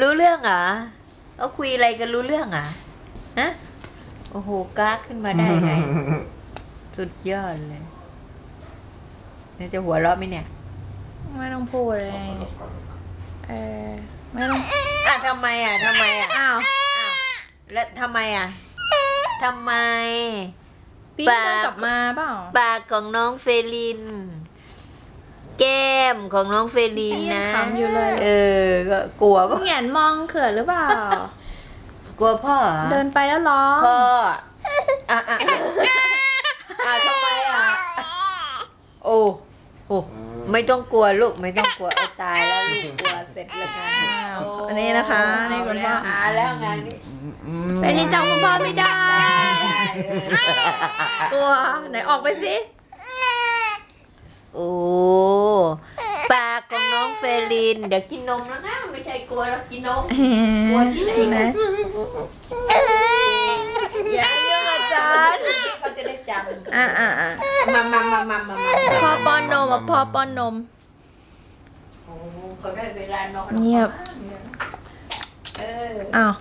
รู้เรื่องเหรอเอาคุยอะไรกันรู้เรื่องเหรอฮะโอ้โหกล้าขึ้นมาได้ไง สุดยอดเลยเนี่ยจะหัวเราะไหมเนี่ย ไม่ต้องพูดเลยเออไม่ต้องอะทำไมอะทำไมอะอ้าวอ้าวแล้วทำไมอะทำไม ปีปากจะกลับมาเปล่าปากของน้องเฟลินแก้ มของน้องเฟลินพี่ยังนะขำอยู่เลยเออก็กลัวปะเหงียนมองเขินหรือเปล่า กลัวพ่อเหรอเดินไปแล้วร้อง พ่ออะอะอะอะทำไมอะ โอ้โอ้ไม่ต้องกลัวลูกไม่ต้องกลัวเอาตายแล้วลูกกลัวเสร็จแล้วงานอ้าวโอันนี้นะคะนี่คุณพ่อหาแล้วงานนี้ไปรีจำคุณพ่อไม่ได้ กลัวไหนออกไปสิโอ้ปากของน้องเฟ ลิน เดี๋ยวกินนมแล้วนะ ไม่ใช่กลัวแล้วกินนม กลัวที่ไหนไหนอย่าเรียกอาจารย์เขาจะได้จำอะอะอะมามามามามามาพ่อป้อนนมอะพ่อป้อนนมโอ้เขาได้เวลานอนเงียบเอออ้าว